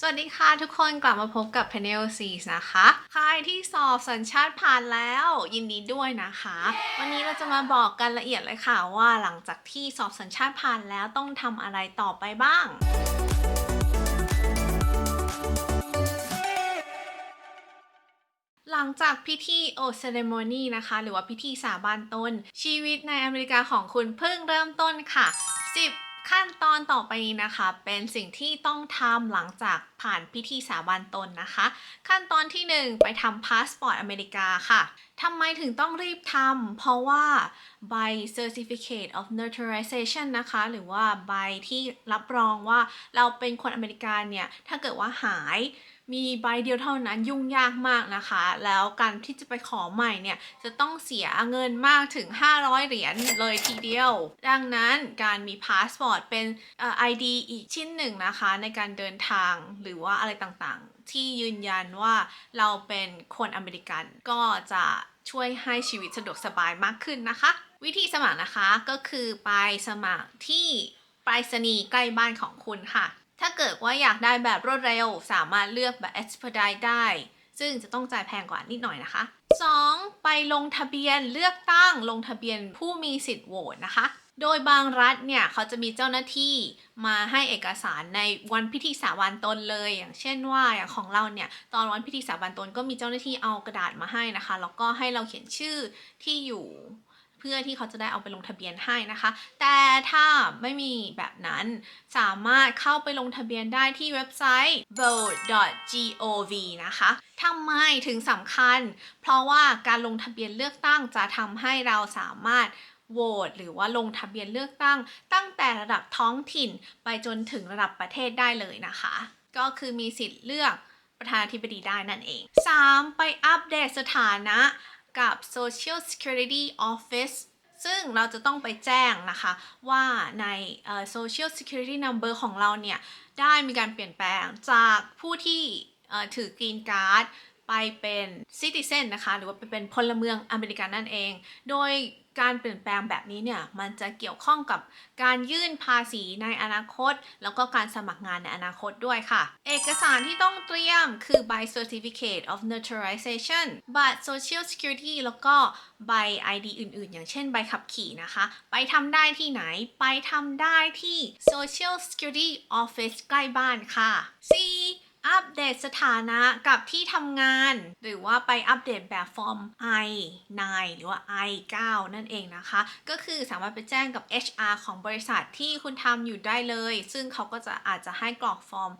สวัสดีค่ะทุกคนกลับมาพบกับ Panel C นะคะใครที่สอบสัญชาติผ่านแล้วยินดีด้วยนะคะ วันนี้เราจะมาบอกกันละเอียดเลยค่ะว่าหลังจากที่สอบสัญชาติผ่านแล้วต้องทำอะไรต่อไปบ้างหลังจากพิธีโอเซเลโมนีนะคะ หรือว่าพิธีสาบานตน ชีวิตในอเมริกาของคุณเพิ่งเริ่มต้นค่ะ 10 ขั้นตอนต่อไปนี้นะคะ เป็นสิ่งที่ต้องทำหลังจากผ่านพิธีสาบานตนนะคะ ขั้นตอนที่ 1 ไปทำพาสปอร์ตอเมริกาค่ะทำไมถึงต้องรีบทำเพราะว่าใบ Certificate of Naturalization นะคะ หรือว่าใบที่รับรองว่าเราเป็นคนอเมริกันเนี่ย ถ้าเกิดว่าหาย มีใบเดียวเท่านั้นยุ่งยากมากนะคะ แล้วการที่จะไปขอใหม่เนี่ยจะต้องเสียเงินมากถึง 500 เหรียญเลยทีเดียว ดังนั้นการมีพาสปอร์ตเป็นเอ่อ ID อีกชิ้นหนึ่งนะคะ ในการเดินทางหรือว่าอะไรต่างๆ ที่ยืนยันว่าเราเป็นคนอเมริกันก็จะช่วยให้ชีวิตสะดวกสบายมากขึ้นนะคะ วิธีสมัครนะคะก็คือไปสมัครที่ไปรษณีย์ใกล้บ้านของคุณค่ะาเกิดว่าอยากได้แบบรวดเร็ว สามารถเลือกแบบ expedite ได้ ซึ่งจะต้องจ่ายแพงกว่านิดหน่อยนะคะ 2. ไปลงทะเบียนเลือกตั้งลงทะเบียนผู้มีสิทธิ์โหวตนะคะ โดยบางรัฐเนี่ยเขาจะมีเจ้าหน้าที่มาให้เอกสารในวันพิธีสาบานตนเลย อย่างเช่นว่าอย่างของเราเนี่ยตอนวันพิธีสาบานตนก็มีเจ้าหน้าที่เอากระดาษมาให้นะคะแล้วก็ให้เราเขียนชื่อที่อยู่ เพื่อที่เขาจะได้เอาไปลงทะเบียนให้นะคะ แต่ถ้าไม่มีแบบนั้นสามารถเข้าไปลงทะเบียนได้ที่เว็บไซต์ vote.gov นะคะทำไมถึงสำคัญ เพราะว่าการลงทะเบียนเลือกตั้งจะทำให้เราสามารถโหวตหรือว่าลงทะเบียนเลือกตั้ง ตั้งแต่ระดับท้องถิ่นไปจนถึงระดับประเทศได้เลยนะคะ ก็คือมีสิทธิ์เลือกประธานาธิบดีได้นั่นเอง 3. ไปอัปเดตสถานะ กับ Social Security Office ซึ่งเราจะต้องไปแจ้งนะคะว่าใน Social Security Number ของเราเนี่ย ได้มีการเปลี่ยนแปลงจากผู้ที่ถือกรีนการ์ดไปเป็นซิติเซนนะคะ หรือว่าไปเป็นพลเมืองอเมริกันนั่นเอง โดย การเปลี่ยนแปลงแบบนี้เนี่ยมันจะเกี่ยวข้องกับการยื่นภาษีในอนาคต แล้วก็การสมัครงานในอนาคตด้วยค่ะ เอกสารที่ต้องเตรียมคือใบ Certificate of Naturalization บัตร Social Security แล้วก็ใบ ID อื่น ๆ อย่างเช่นใบขับขี่นะคะ ไปทำได้ที่ไหน ไปทำได้ที่ Social Security Office ใกล้บ้านค่ะ C เดตสถานะกับที่ทำงาน หรือว่าไปอัปเดตแบบฟอร์ม I9 หรือว่า I9 นั่นเองนะคะ ก็คือสามารถไปแจ้งกับ HR ของบริษัทที่คุณทำอยู่ได้เลย ซึ่งเขาก็จะอาจจะให้กรอกฟอร์ม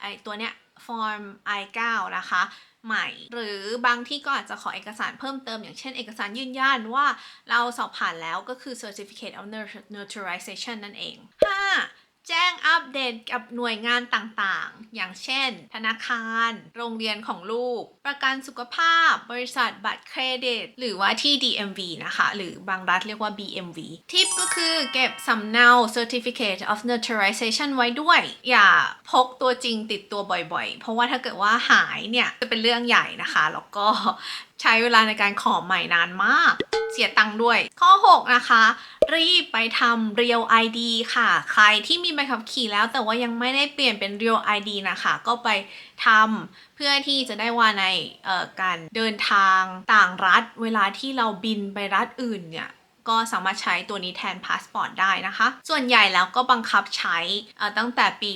ไอตัวเนี้ยฟอร์ม I9 นะคะใหม่ หรือบางที่ก็อาจจะขอเอกสารเพิ่มเติม อย่างเช่นเอกสารยืนยันว่าเราสอบผ่านแล้วก็คือ Certificate of Naturalization นั่นเอง 5. แจ้งอัปเดตกับหน่วยงานต่างๆ อย่างเช่น ธนาคาร โรงเรียนของลูก ประกันสุขภาพ บริษัทบัตรเครดิต หรือว่าที่ DMV นะคะ หรือบางรัฐเรียกว่า BMV ทิปก็คือเก็บสำเนา Certificate of Naturalization ไว้ด้วย อย่าพกตัวจริงติดตัวบ่อยๆ เพราะว่าถ้าเกิดว่าหายเนี่ย จะเป็นเรื่องใหญ่นะคะ แล้วก็ ใช้เวลาในการขอใหม่นานมาก เสียตังค์ด้วย ข้อ 6 นะคะ รีบไปทำ Real ID ค่ะ ใครที่มีใบขับขี่แล้วแต่ว่ายังไม่ได้เปลี่ยนเป็น Real ID นะคะ ก็ไปทำเพื่อที่จะได้ว่าในการเดินทางต่างรัฐ เวลาที่เราบินไปรัฐอื่นเนี่ย ก็สามารถใช้ตัวนี้แทนพาสปอร์ตได้นะคะ ส่วนใหญ่แล้วก็บังคับใช้ตั้งแต่ปี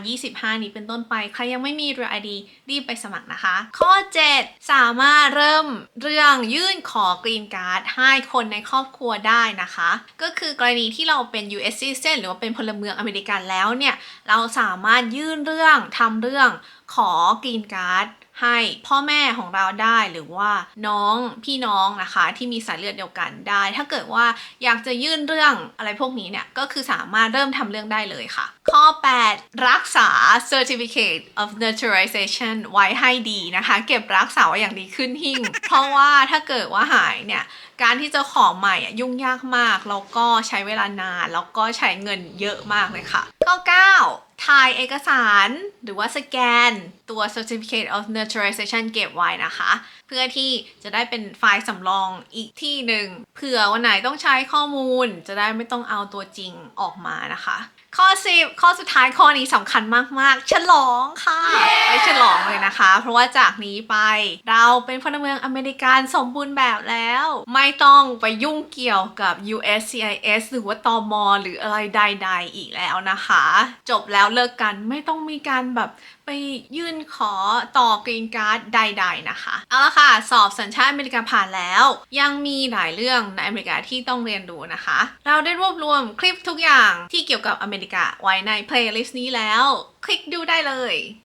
2025 นี้เป็นต้นไป ใครยังไม่มี Real ID รีบไปสมัครนะคะ ข้อ 7 สามารถเริ่มเรื่องยื่นขอกรีนการ์ดให้คนในครอบครัวได้นะคะ ก็คือกรณีที่เราเป็น US citizen หรือว่าเป็นพลเมืองอเมริกันแล้วเนี่ย เราสามารถยื่นเรื่องทำเรื่องขอกรีนการ์ด ให้พ่อแม่ของเราได้หรือว่าน้องพี่น้องนะคะที่มีสายเลือดเดียวกันได้ ถ้าเกิดว่าอยากจะยื่นเรื่องอะไรพวกนี้เนี่ยก็คือสามารถเริ่มทำเรื่องได้เลยค่ะ ข้อ 8 รักษา Certificate of Naturalization ไว้ให้ดีนะคะ เก็บรักษาไว้อย่างดีขึ้นหิ้งเพราะว่าถ้าเกิดว่าหายเนี่ยการที่จะขอใหม่อะยุ่งยากมากแล้วก็ใช้เวลานาน แล้วก็ใช้เงินเยอะมากเลยค่ะข้อ9 ถ่ายเอกสารหรือว่าสแกนตัว Certificate of Naturalization เก็บไว้นะคะ เพื่อที่จะได้เป็นไฟล์สำรองอีกที่หนึ่งเผื่อวันไหนต้องใช้ข้อมูล จะได้ไม่ต้องเอาตัวจริงออกมานะคะ ข้อ 10 ข้อสุดท้ายข้อนี้สำคัญมาก ๆ ฉลองค่ะ ฉลองเลยนะคะ เพราะว่าจากนี้ไปเราเป็นพลเมืองอเมริกันสมบูรณ์แบบแล้ว ไม่ต้องไปยุ่งเกี่ยวกับ USCIS หรือว่าตอมหรืออะไรใด ๆ อีกแล้วนะคะ จบแล้วเลิกกันไม่ต้องมีการแบบไปยื่นขอต่อกรีนการ์ดใด ๆ นะคะ เอาละค่ะ สอบสัญชาติอเมริกาผ่านแล้ว ยังมีหลายเรื่องในอเมริกาที่ต้องเรียนรู้นะคะ เราได้รวบรวมคลิปทุกอย่างที่เกี่ยวกับอเมริกาไว้ในเพลย์ลิสต์นี้แล้ว คลิกดูได้เลย